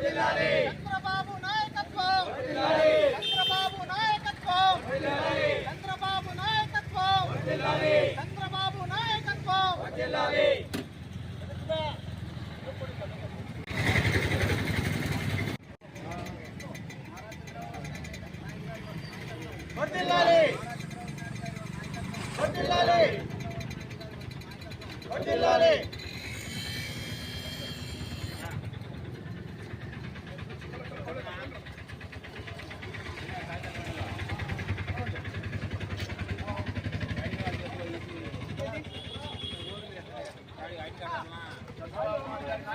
చంద్రబాబు నాయకత్వం. చంద్రబాబు నాయకత్వం. చంద్రబాబు నాయకత్వం. చంద్రబాబు నాయకత్వం. వర్దిల్లాలి వర్దిల్లాలి వర్దిల్లాలి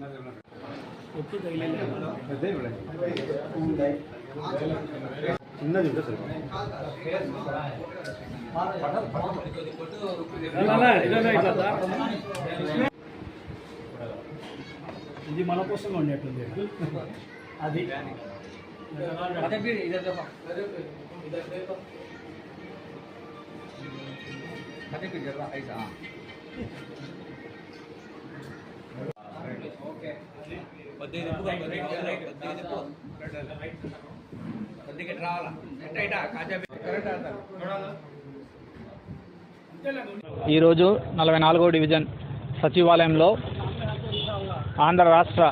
చంద్రబాబు గారి నాయకత్వం ఇది మన కోసం ఉండేటుంది అది ఈరోజు నలభై నాలుగో డివిజన్ సచివాలయంలో ఆంధ్ర రాష్ట్ర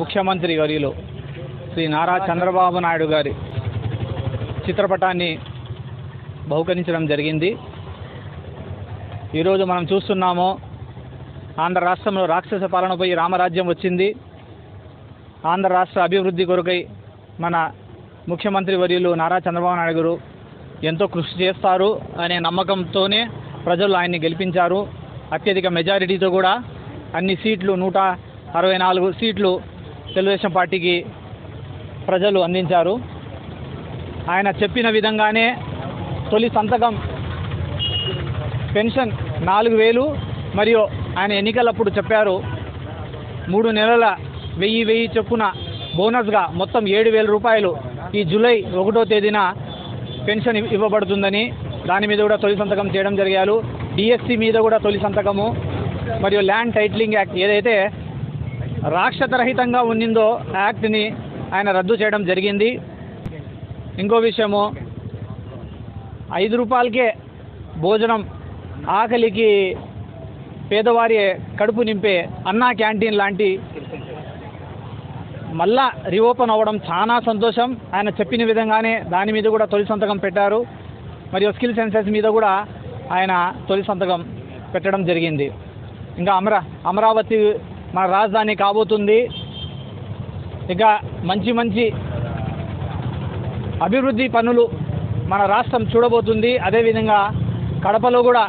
ముఖ్యమంత్రి వర్యులు శ్రీ నారా చంద్రబాబు నాయుడు గారి చిత్రపటాన్ని బహుకరించడం జరిగింది. ఈరోజు మనం చూస్తున్నాము ఆంధ్ర రాష్ట్రంలో రాక్షస పాలనపై రామరాజ్యం వచ్చింది. ఆంధ్ర రాష్ట్ర అభివృద్ధి కొరకై మన ముఖ్యమంత్రి వర్యులు నారా చంద్రబాబు నాయుడు గారు ఎంతో కృషి చేస్తారు అనే నమ్మకంతోనే ప్రజలు ఆయన్ని గెలిపించారు. అత్యధిక మెజారిటీతో కూడా అన్ని సీట్లు నూట అరవై నాలుగు సీట్లు తెలుగుదేశం పార్టీకి ప్రజలు అందించారు. ఆయన చెప్పిన విధంగానే తొలి సంతకం పెన్షన్ నాలుగు వేలు మరియు ఆయన ఎన్నికలప్పుడు చెప్పారు. మూడు నెలల వెయ్యి వెయ్యి చొప్పున బోనస్గా మొత్తం ఏడు వేల రూపాయలు ఈ జూలై ఒకటో తేదీన పెన్షన్ ఇవ్వబడుతుందని దాని మీద కూడా తొలి సంతకం చేయడం జరిగారు. డిఎస్సి మీద కూడా తొలి సంతకము. మరియు ల్యాండ్ టైటిలింగ్ యాక్ట్ ఏదైతే రాక్షతరహితంగా ఉన్నిందో యాక్ట్ని ఆయన రద్దు చేయడం జరిగింది. ఇంకో విషయము ఐదు రూపాయలకే భోజనం ఆకలికి పేదవారి కడుపు నింపే అన్నా క్యాంటీన్ లాంటి మళ్ళా రీఓపెన్ అవ్వడం చాలా సంతోషం. ఆయన చెప్పిన విధంగానే దాని మీద కూడా తొలి సంతకం పెట్టారు. మరియు స్కిల్ సెన్సెస్ మీద కూడా ఆయన తొలి సంతకం పెట్టడం జరిగింది. ఇంకా అమరా అమరావతి మన రాజధాని కాబోతుంది. ఇంకా మంచి మంచి అభివృద్ధి పనులు మన రాష్ట్రం చూడబోతుంది. అదేవిధంగా కడపలో కూడా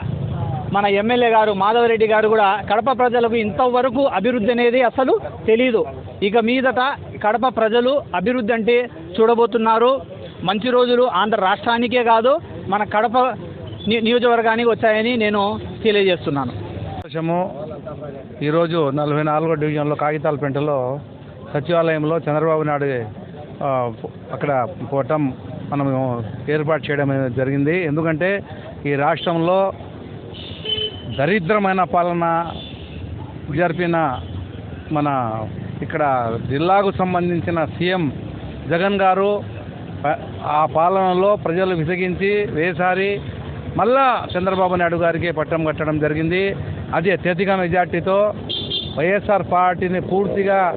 మన ఎమ్మెల్యే గారు మాధవరెడ్డి గారు కూడా కడప ప్రజలకు ఇంతవరకు అభివృద్ధి అనేది అసలు తెలీదు. ఇక మీదట కడప ప్రజలు అభివృద్ధి అంటే చూడబోతున్నారు. మంచి రోజులు ఆంధ్ర రాష్ట్రానికే కాదు మన కడప ని- నియోజకవర్గానికి వచ్చాయని నేను తెలియజేస్తున్నాను. ఈరోజు నలభై నాలుగో డివిజన్లో కాగితాలపేంటలో సచివాలయంలో చంద్రబాబు నాయుడు అక్కడ పోవటం మనం ఏర్పాటు చేయడం జరిగింది. ఎందుకంటే ఈ రాష్ట్రంలో దరిద్రమైన పాలన జరిపిన మన ఇక్కడ జిల్లాకు సంబంధించిన సీఎం జగన్ గారు ఆ- పాలనలో ప్రజలు విసిగించి వేసారి మళ్ళా చంద్రబాబు నాయుడు గారికి పట్టం కట్టడం జరిగింది. అది అత్యధిక మెజార్టీతో వైఎస్ఆర్ పార్టీని పూర్తిగా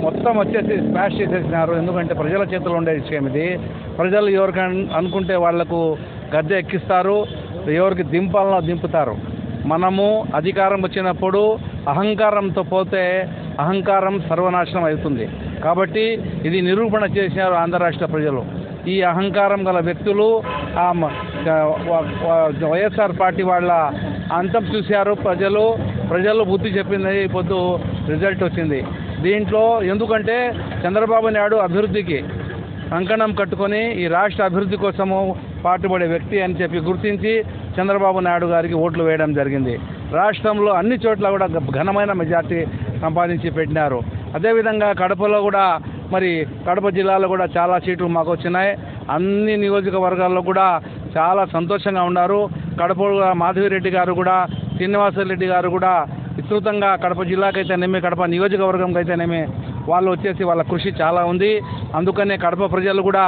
మొత్తం వచ్చేసి స్మాష్ చేసేసినారు. ఎందుకంటే ప్రజల చేతిలో ఉండే విషయం ఇది. ప్రజలు ఎవరికి అనుకుంటే వాళ్ళకు గద్దె ఎక్కిస్తారు. ఎవరికి దింపాలనో దింపుతారు. మనము అధికారం వచ్చినప్పుడు అహంకారంతో పోతే అహంకారం సర్వనాశనం అవుతుంది. కాబట్టి ఇది నిరూపణ చేసినారు ఆంధ్ర రాష్ట్ర ప్రజలు. ఈ అహంకారం గల వ్యక్తులు ఆ వైఎస్ఆర్ పార్టీ వాళ్ళ అంతం చూశారు ప్రజలు. ప్రజలు బుద్ధి చెప్పింది పొద్దు రిజల్ట్ వచ్చింది. దీంట్లో ఎందుకంటే చంద్రబాబు నాయుడు అభివృద్ధికి కంకణం కట్టుకొని ఈ రాష్ట్ర అభివృద్ధి కోసము పాటుపడే వ్యక్తి అని చెప్పి గుర్తించి చంద్రబాబు నాయుడు గారికి ఓట్లు వేయడం జరిగింది. రాష్ట్రంలో అన్ని చోట్ల కూడా ఘనమైన మెజార్టీ సంపాదించి పెట్టినారు. అదేవిధంగా కడపలో కూడా మరి కడప జిల్లాలో కూడా చాలా సీట్లు మాకు వచ్చినాయి. అన్ని నియోజకవర్గాల్లో కూడా చాలా సంతోషంగా ఉన్నారు. కడప మాధవిరెడ్డి గారు కూడా శ్రీనివాసరెడ్డి గారు కూడా విస్తృతంగా కడప జిల్లాకైతేనేమి కడప నియోజకవర్గంకైతేనేమి వాళ్ళు వచ్చేసి వాళ్ళ కృషి చాలా ఉంది. అందుకనే కడప ప్రజలు కూడా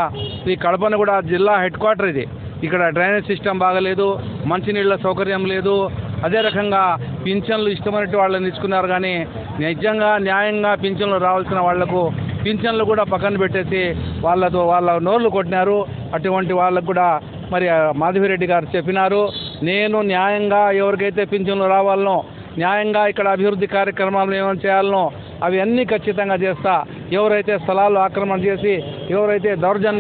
ఈ కడపను కూడా జిల్లా హెడ్ క్వార్టర్ ఇది. ఇక్కడ డ్రైనేజ్ సిస్టమ్ బాగలేదు మంచినీళ్ళ సౌకర్యం లేదు. అదే రకంగా పింఛన్లు ఇష్టమైనట్టు వాళ్ళని ఇచ్చుకున్నారు కానీ నిజంగా న్యాయంగా పింఛన్లు రావాల్సిన వాళ్ళకు పింఛన్లు కూడా పక్కన పెట్టేసి వాళ్ళతో వాళ్ళ నోర్లు కొట్టినారు. అటువంటి వాళ్ళకు కూడా మరి మాధవిరెడ్డి గారు చెప్పినారు. నేను న్యాయంగా ఎవరికైతే పింఛన్లు రావాలనో న్యాయంగా ఇక్కడ అభివృద్ధి కార్యక్రమాలు ఏమైనా చేయాలనో అవి అన్నీ ఖచ్చితంగా చేస్తా. ఎవరైతే స్థలాలు ఆక్రమణ చేసి ఎవరైతే దౌర్జన్యం